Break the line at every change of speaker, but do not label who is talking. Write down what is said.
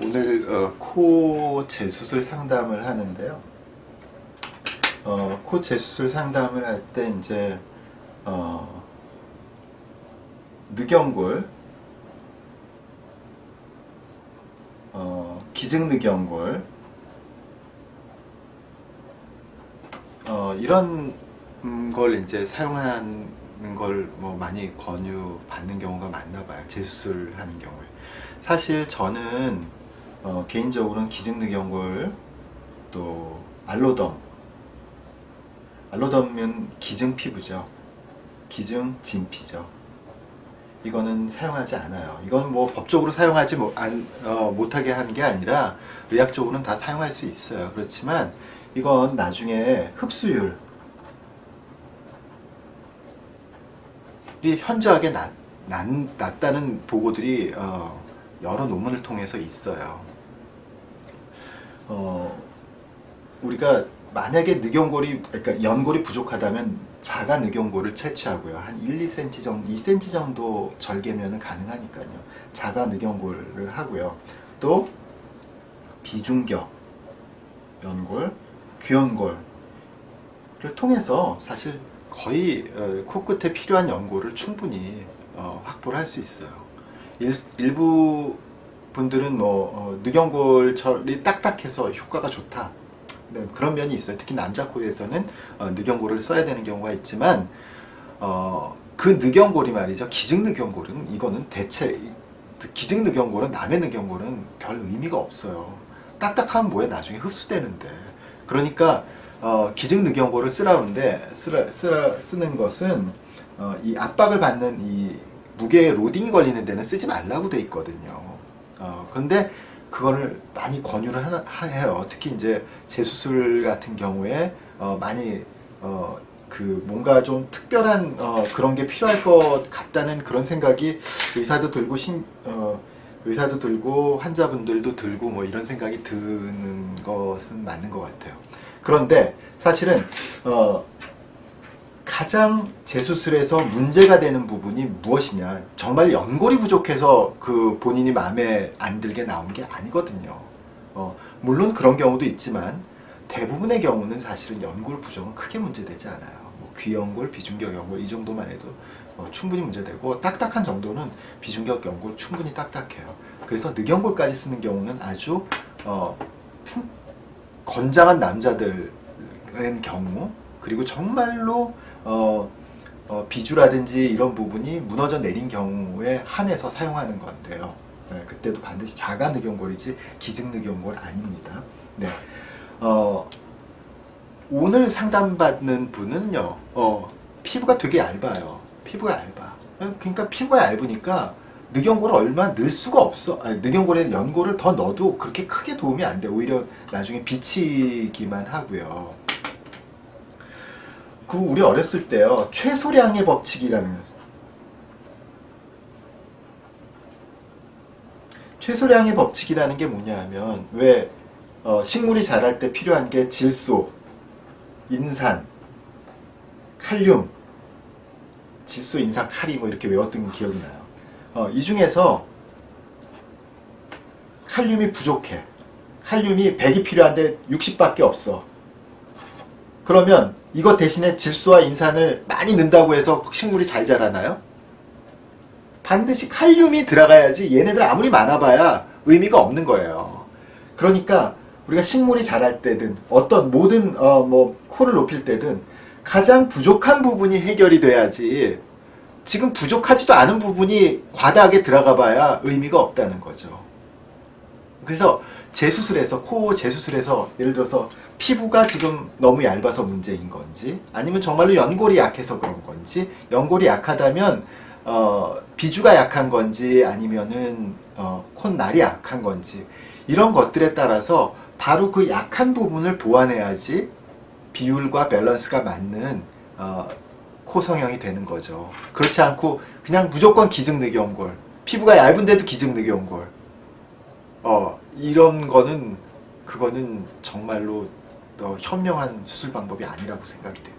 오늘 어, 코 재수술 상담을 하는데요. 어, 코 재수술 상담을 할 때 이제 어, 늑연골, 어, 기증늑연골 어, 이런 음, 걸 이제 사용하는 걸 뭐 많이 권유 받는 경우가 많나 봐요. 재수술 하는 경우에. 사실 저는 어, 개인적으로는 기증늑연골 또 알로덤 알로덤은 기증 피부죠. 기증 진피죠. 이거는 사용하지 않아요. 이건 뭐 법적으로 사용하지 못, 안, 어, 못하게 하는 게 아니라 의학적으로는 다 사용할 수 있어요. 그렇지만 이건 나중에 흡수율 이 현저하게 낮, 낮, 낮다는 보고들이 어, 여러 논문을 통해서 있어요. 어, 우리가 만약에 늑연골이 그러니까 연골이 부족하다면 자가 늑연골을 채취하고요. 한 1, 2cm 정도, 2cm 정도 절개면 가능하니까요. 자가 늑연골을 하고요. 또 비중격 연골, 귀연골을 통해서 사실 거의 어, 코끝에 필요한 연골을 충분히 어, 확보를 할 수 있어요. 일, 일부 분들은 뭐 어, 늑연골철이 딱딱해서 효과가 좋다. 네, 그런 면이 있어요. 특히 남자 코에서는 어, 늑연골을 써야 되는 경우가 있지만 어, 그 늑연골이 말이죠. 기증 늑연골은 이거는 대체 기증 늑연골은 남의 늑연골은 별 의미가 없어요. 딱딱하면 뭐에 나중에 흡수되는데. 그러니까 어, 기증 늑연골을 쓰라는데 쓰라, 쓰라, 쓰는 것은 어, 이 압박을 받는 이 무게 로딩이 걸리는 데는 쓰지 말라고 돼 있거든요. 어, 근데 그거를 많이 권유를 하나, 해요. 특히 이제 재수술 같은 경우에 어, 많이 어, 그 뭔가 좀 특별한 어, 그런 게 필요할 것 같다는 그런 생각이 의사도 들고 신, 어, 의사도 들고 환자분들도 들고 뭐 이런 생각이 드는 것은 맞는 것 같아요. 그런데 사실은 어, 가장 재수술에서 문제가 되는 부분이 무엇이냐? 정말 연골이 부족해서 그 본인이 마음에 안 들게 나온 게 아니거든요. 어, 물론 그런 경우도 있지만 대부분의 경우는 사실은 연골 부족은 크게 문제되지 않아요. 뭐 귀연골, 비중격 연골 이 정도만 해도 어, 충분히 문제되고 딱딱한 정도는 비중격 연골 충분히 딱딱해요. 그래서 늑연골까지 쓰는 경우는 아주 어, 튼- 건장한 남자들의 경우 그리고 정말로 어, 어, 비주라든지 이런 부분이 무너져 내린 경우에 한해서 사용하는 건데요. 네, 그때도 반드시 자가 늑연골이지 기증 늑연골 아닙니다. 네. 어, 오늘 상담받는 분은요, 어, 피부가 되게 얇아요. 피부가 얇아. 그러니까 피부가 얇으니까 늑연골을 얼마 넣을 수가 없어. 아니, 늑연골에 연골을 더 넣어도 그렇게 크게 도움이 안 돼. 오히려 나중에 비치기만 하고요. 그 우리 어렸을 때요 최소량의 법칙이라는 최소량의 법칙이라는 게 뭐냐 하면 왜 어, 식물이 자랄 때 필요한 게 질소, 인산, 칼륨, 질소, 인산, 칼이 뭐 이렇게 외웠던 기억이 나요. 어, 이 중에서 칼륨이 부족해. 칼륨이 100이 필요한데 60밖에 없어. 그러면 이거 대신에 질소와 인산을 많이 넣는다고 해서 식물이 잘 자라나요? 반드시 칼륨이 들어가야지 얘네들 아무리 많아봐야 의미가 없는 거예요. 그러니까 우리가 식물이 자랄 때든 어떤 모든 어, 뭐 코를 높일 때든 가장 부족한 부분이 해결이 돼야지 지금 부족하지도 않은 부분이 과다하게 들어가 봐야 의미가 없다는 거죠. 그래서 재수술에서 코 재수술에서 예를 들어서 피부가 지금 너무 얇아서 문제인 건지 아니면 정말로 연골이 약해서 그런 건지 연골이 약하다면 어, 비주가 약한 건지 아니면은 어, 콧날이 약한 건지 이런 것들에 따라서 바로 그 약한 부분을 보완해야지 비율과 밸런스가 맞는 어, 코 성형이 되는 거죠. 그렇지 않고 그냥 무조건 기증늑연골 피부가 얇은데도 기증늑연골 어, 이런 거는 그거는 정말로 어, 현명한 수술 방법이 아니라고 생각이 돼요.